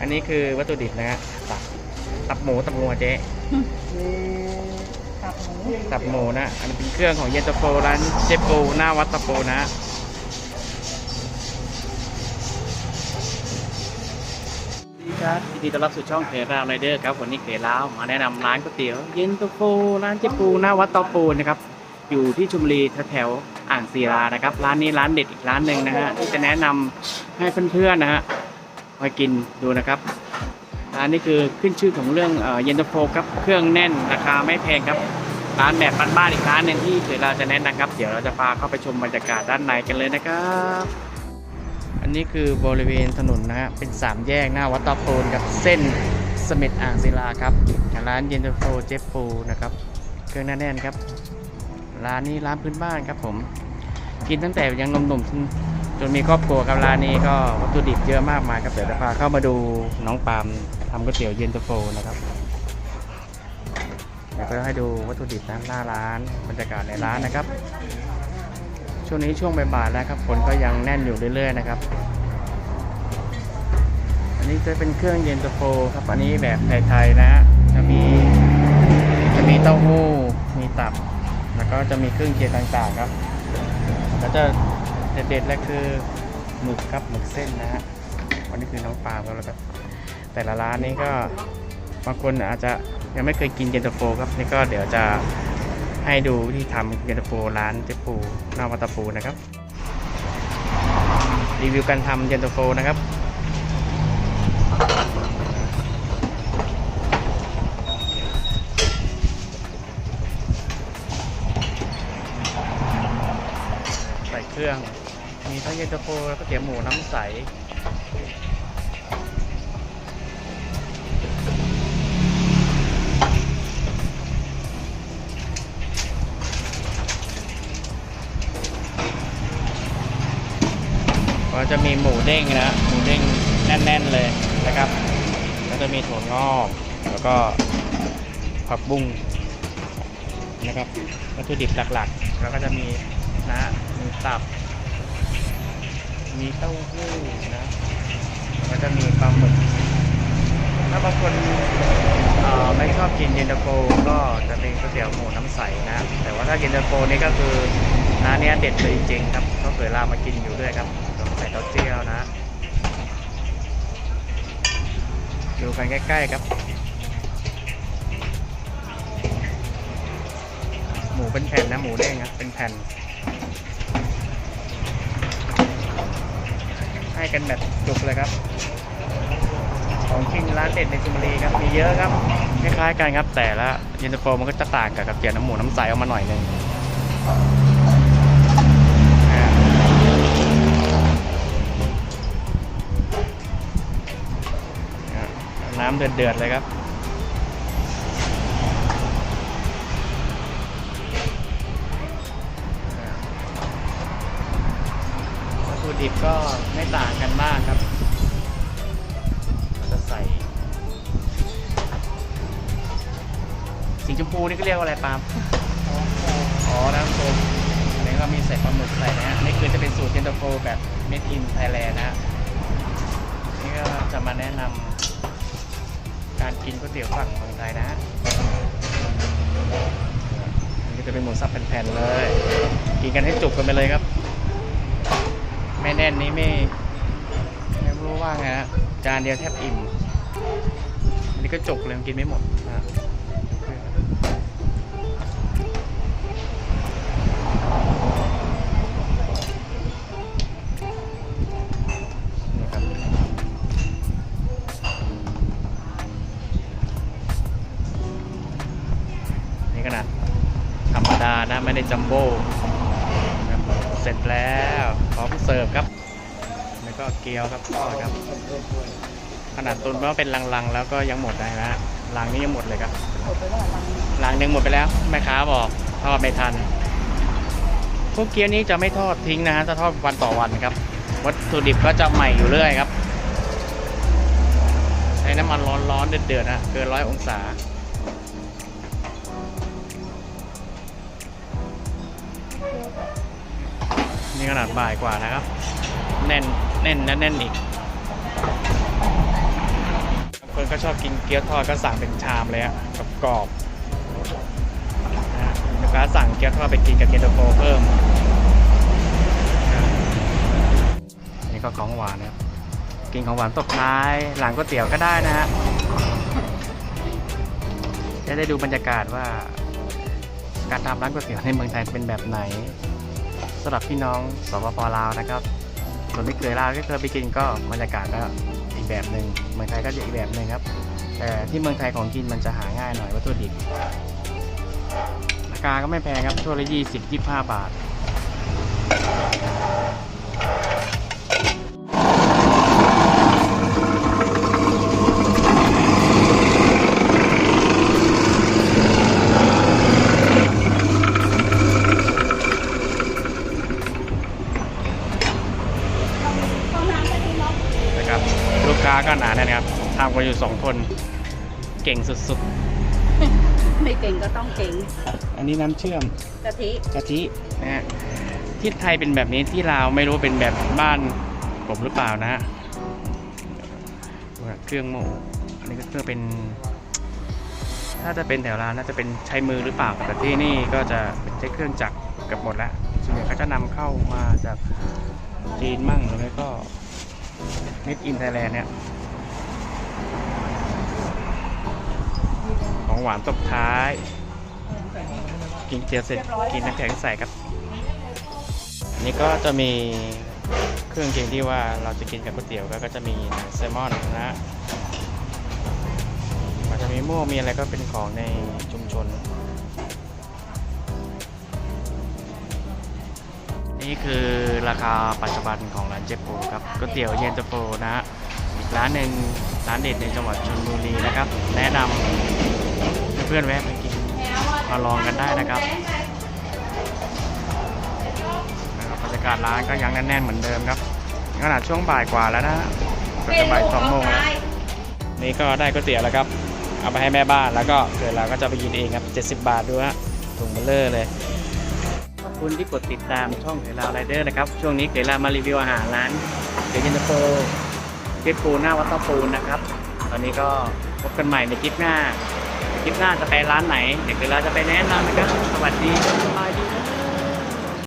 อันนี้คือวัตถุดิบนะฮะตับตับหมูตับงัวเจ๊ตับหมูตับหมูนะ อันนี้เป็นเครื่องของเย็นตาโฟร้านเจปูหน้าวัดตะโปนะสวัสดีครับยินดีต้อนรับสู่ช่องเขราวไรเดอร์ครับวันนี้เขราวมาแนะนำร้านก๋วยเตี๋ยวเย็นตาโฟร้านเจปูหน้าวัดตะโปนะครับ อยู่ที่ชุมรีแถวๆอ่างศิลานะครับ ร้านนี้ร้านเด็ดอีกร้านหนึ่งนะฮะที่จะแนะนำให้เพื่อนๆนะฮะ มากินดูนะครับร้านนี้คือขึ้นชื่อของเรื่องเย็นตาโฟครับเครื่องแน่นราคาไม่แพงครับร้านแบบบ้านๆอีกร้านหนึ่งที่เดี๋ยวเราจะแนะนำครับ เดี๋ยวเราจะพาเข้าไปชมบรรยากาศด้านในกันเลยนะครับ อันนี้คือบริเวณถนนนะฮะเป็นสามแยกหน้าวัดตาโพนกับเส้นสม็ดอ่างศิลาครับร้านเย็นตาโฟเจฟฟูนะครับเครื่องแน่นๆครับ ร้านนี้ร้านพื้นบ้านครับผม กินตั้งแต่ยังหนุ่มๆ จนมีครอบครัวครับร้านนี้ก็วัตถุดิบเยอะมากมายครับเดี๋ยวจะพาเข้ามาดูน้องปาล์มทำก๋วยเตี๋ยวเย็นตาโฟนะครับเดี๋ยวก็ให้ดูวัตถุดิบนะหน้าร้านบรรยากาศในร้านนะครับ ช่วงนี้ช่วงบ่ายๆแล้วครับฝนก็ยังแน่นอยู่เรื่อยๆนะครับ อันนี้จะเป็นเครื่องเย็นตาโฟครับอันนี้แบบไทยๆนะฮะจะมีจะมีเต้าหู้มีตับ แล้วก็จะมีเครื่องเคียงต่างๆครับ แล้วจะ เด็ดๆแล้วคือหมึกครับหมึกเส้นนะฮะวันนี้คือน้องปลาครับแล้วก็แต่ละร้านนี้ก็บางคนอาจจะยังไม่เคยกินเย็นตาโฟครับนี่ก็เดี๋ยวจะให้ดูวิธีทำเย็นตาโฟร้านเจ๊ปูหน้าวัตาปูนะครับ รีวิวการทำเย็นตาโฟนะครับ ใส่เครื่อง มีทั้งเย็นตาโฟแล้วก็เตี๋ยวหมูน้ำใสก็จะมีหมูเด้งนะ หมูเด้งแน่น ๆ เลยนะครับ แล้วจะมีถั่วงอกแล้วก็ผักบุ้งนะครับวัตถุดิบหลักๆ แล้วก็จะมี นะมีตับ มีเต้าหู้นะแล้วก็จะมีปลาหมึก ถ้าบางคนไม่ชอบกินเย็นตาโฟก็จะเป็นก๋วยเตี๋ยวหมูน้ำใสนะ แต่ว่าถ้าเย็นตาโฟนี่ก็คือร้านเนี้ยเด็ดเลยจริงๆครับก็เคยลามากินอยู่ด้วยครับต้องใส่เต้าเจี้ยวนะ ดูกันใกล้ๆครับ หมูเป็นแผ่นนะหมูเด้งนะเป็นแผ่น ให้กันแบบจุกเลยครับ ของกินร้านเด็ดในชลบุรีครับมีเยอะครับคล้ายๆกันครับ แต่ละเย็นตาโฟมันก็จะต่างกับกับเกี๊ยวน้ำหมูน้ำใสออกมาหน่อยนึงน้ำเดือดๆเลยครับ ดิบก็ไม่ต่างกันมากครับจะใส่ สีชมพูนี่ก็เรียกว่าอะไรปาล์มอ๋อ น้ำส้มอันนี้ก็มีใส่ปลาหมึกใส่นะฮะนี่คือจะเป็นสูตรเย็นตาโฟแบบเมดอินไทยแลนด์นะฮะนี่ก็จะมาแนะนำการกินก๋วยเตี๋ยวฝั่งเมืองไทยนะฮะจะเป็นหมูสับแผ่นๆเลย กินกันให้จุกกันไปเลยครับ น่นนี้ไม่ไม่รู้ว่าไงนะจานเดียวแทบอิ่ม อันนี้ก็จกเลยมันกินไม่หมดนะนี่ครับนี่ขนาดธรรมดานะ ไม่ได้จัมโบ้เสร็จแล้ว พร้อมเสิร์ฟครับ ก็เกี๊ยวครับทอดครับ ขนาดตุนว่าเป็นลังๆ แล้วก็ยังหมดได้นะลังนี้ยังหมดเลยครับหมดไปแล้วลังลังหนึ่งหมดไปแล้วแม่ค้าบอกทอดไม่ทัน พวกเกี๊ยวนี้จะไม่ทอดทิ้งนะฮะจะทอดวันต่อวันครับ วัตถุดิบก็จะใหม่อยู่เรื่อยครับใช้น้ำมันร้อนๆเดือดๆนะเกินร้อยองศานี่ขนาดบ่ายกว่านะครับ แน่น แน่นและแน่นอีกก็ชอบกินเกี๊ยวทอดก็สั่งเป็นชามเลยอะกรอบนะลูกค้าสั่งเกี๊ยวทอดไปกินกับเย็นตาโฟเพิ่มนะนี่ก็ของหวานนะครับกินของหวานตบท้ายหลังก๋วยเตี๋ยวก็ได้นะฮะจะได้ดูบรรยากาศว่า การทำร้านก๋วยเตี๋ยวในเมืองไทยเป็นแบบไหนสำหรับพี่น้องสปปลาวนะครับ ส่วนที่เคยลาวก็เคยไปกินก็บรรยากาศก็อีกแบบหนึ่งเมืองไทยก็จะอีกแบบหนึ่งครับ แต่ที่เมืองไทยของกินมันจะหาง่ายหน่อยวัตถุดิบราคาก็ไม่แพงครับถ้วยละยี่สิบยี่ห้าบาท กค้าก็หนาแน่นครับทำกันอยู่สองคน เก่งสุดไม่เก่งก็ต้องเก่งๆ อันนี้น้ำเชื่อมกะทิกะทินะฮะที่ไทยเป็นแบบนี้ที่ลาวไม่รู้เป็นแบบบ้านผมหรือเปล่านะฮะดูนะเครื่องหมูอันนี้ก็เครื่องเป็น ถ้าจะเป็นแถวลาวน่าจะเป็นใช้มือหรือเปล่าแต่ที่นี่ก็จะเป็นใช้เครื่องจักรเกือบหมดแล้วส่วนใหญ่เขาจะนำเข้ามาจากจีนมั่งหรือไม่ก็ Made in Thailand เนี่ย ของหวานตบท้าย กินเจียวเสร็จกินน้ำแข็งใส่ครับ อันนี้ก็จะมีเครื่องเคียงที่ว่าเราจะกินกับก๋วยเตี๋ยวก็จะมีแซลมอนนะฮะมันจะมีม้วมีอะไรก็เป็นของในชุมชน นี่คือราคาปัจจุบันของร้านเจปูครับก๋วยเตี๋ยวเย็นตาโฟนะฮะอีกร้านหนึ่งร้านเด็ดในจังหวัดชลบุรีนะครับ แนะนำเพื่อนๆแวะไปกินมาลองกันได้นะครับบรรยากาศร้านก็ยังแน่นๆเหมือนเดิมครับขนาดช่วงบ่ายกว่าแล้วนะก็จะบ่ายสองโมงแล้วนี่ก็ได้ก๋วยเตี๋ยวแล้วครับ เอาไปให้แม่บ้านแล้วก็เดี๋ยวเราก็จะไปกินเองครับ 70 บาทด้วยฮะถุงเบลเลอร์เลย คุณที่กดติดตามช่องเขยลาวไรเดอร์นะครับ ช่วงนี้เขยลาวมารีวิวอาหารร้านเดยินตอร์โฟเก็ปูหน้าวัดเตาปูนนะครับ ตอนนี้ก็พบกันใหม่ในคลิปหน้าคลิปหน้าจะไปร้านไหนเดี๋ยวเขยลาวจะไปแนะนำนะครับ สวัสดีสบายดี